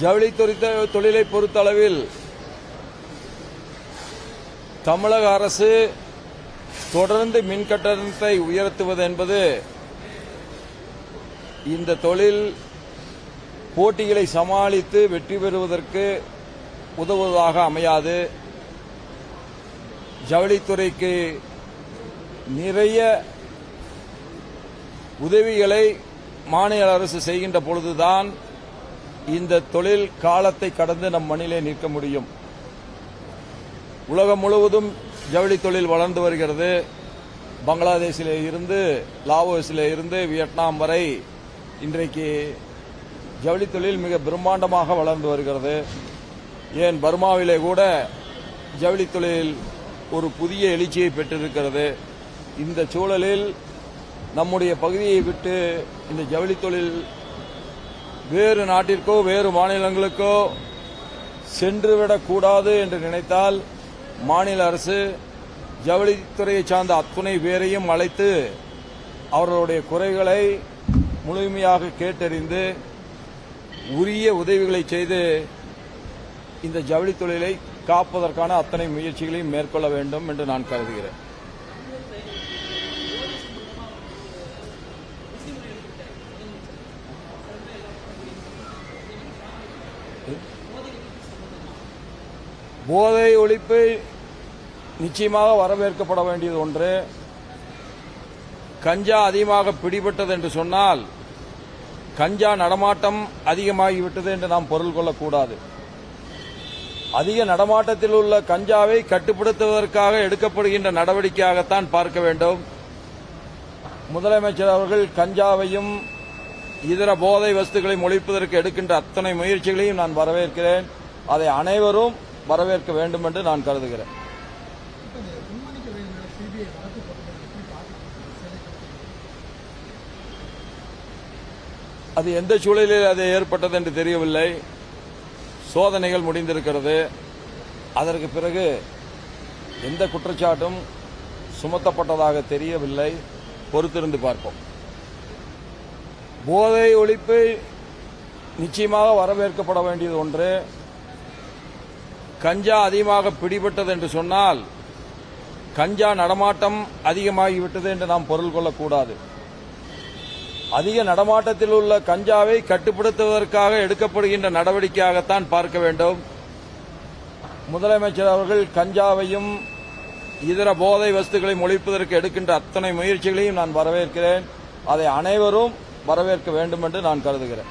ஜவுளி தொழிலை பொறுத்தளவில் தமிழக அரசு தொடர்ந்து மின் கட்டணத்தை உயர்த்துவது என்பது இந்த தொழில் போட்டிகளை சமாளித்து வெற்றி பெறுவதற்கு உதவுவதாக அமையாது. ஜவுளித்துறைக்கு நிறைய உதவிகளை மாநில அரசு செய்கின்ற பொழுதுதான் இந்த தொழில் காலத்தை கடந்து நம் மண்ணிலே நிற்க முடியும். உலகம் முழுவதும் ஜவுளி தொழில் வளர்ந்து வருகிறது. பங்களாதேஷிலே இருந்து லாவோஸிலே இருந்து வியட்நாம் வரை இன்றைக்கு ஜவுளி தொழில் மிக பிரம்மாண்டமாக வளர்ந்து வருகிறது. ஏன் பர்மாவிலே கூட ஜவுளி தொழில் ஒரு புதிய எழுச்சியை பெற்றிருக்கிறது. இந்த சூழலில் நம்முடைய பகுதியை விட்டு இந்த ஜவுளி தொழில் வேறு நாட்டிற்கோ வேறு மாநிலங்களுக்கோ சென்றுவிடக்கூடாது என்று நினைத்தால் மாநில அரசு ஜவுளித்துறையை சார்ந்த அத்துணை பேரையும் அழைத்து அவர்களுடைய குறைகளை முழுமையாக கேட்டறிந்து உரிய உதவிகளை செய்து இந்த ஜவுளி தொழிலை காப்பதற்கான அத்தனை முயற்சிகளையும் மேற்கொள்ள வேண்டும் என்று நான் கருதுகிறேன். போதை ஒழிப்பு நிச்சயமாக வரவேற்கப்பட வேண்டியது ஒன்று. கஞ்சா அதிகமாக பிடிபட்டது என்று சொன்னால் கஞ்சா நடமாட்டம் அதிகமாகிவிட்டது என்று நாம் பொருள் கொள்ளக்கூடாது. அதிக நடமாட்டத்தில் உள்ள கஞ்சாவை கட்டுப்படுத்துவதற்காக எடுக்கப்படுகின்ற நடவடிக்கையாகத்தான் பார்க்க வேண்டும். முதலமைச்சர் அவர்கள் கஞ்சாவையும் இதர போதை வஸ்துகளையும் ஒழிப்பதற்கு எடுக்கின்ற அத்தனை முயற்சிகளையும் நான் வரவேற்கிறேன். அதை அனைவரும் வரவேற்க வேண்டும் என்று நான் கருதுகிறேன். அது எந்த சூழலில் அது ஏற்பட்டது என்று தெரியவில்லை. சோதனைகள் முடிந்திருக்கிறது. அதற்கு பிறகு எந்த குற்றச்சாட்டும் சுமத்தப்பட்டதாக தெரியவில்லை. பொறுத்திருந்து பார்ப்போம். போதை ஒழிப்பு நிச்சயமாக வரவேற்கப்பட வேண்டியது ஒன்று. கஞ்சா அதிகமாக பிடிபட்டது என்று சொன்னால் கஞ்சா நடமாட்டம் அதிகமாகிவிட்டது என்று நாம் பொருள் கொள்ளக்கூடாது. அதிக நடமாட்டத்தில் உள்ள கஞ்சாவை கட்டுப்படுத்துவதற்காக எடுக்கப்படுகின்ற நடவடிக்கையாகத்தான் பார்க்க வேண்டும். முதலமைச்சர் அவர்கள் கஞ்சாவையும் இதர போதை வஸ்துகளையும் ஒழிப்பதற்கு எடுக்கின்ற அத்தனை முயற்சிகளையும் நான் வரவேற்கிறேன். அதை அனைவரும் வரவேற்க வேண்டும் என்று நான் கருதுகிறேன்.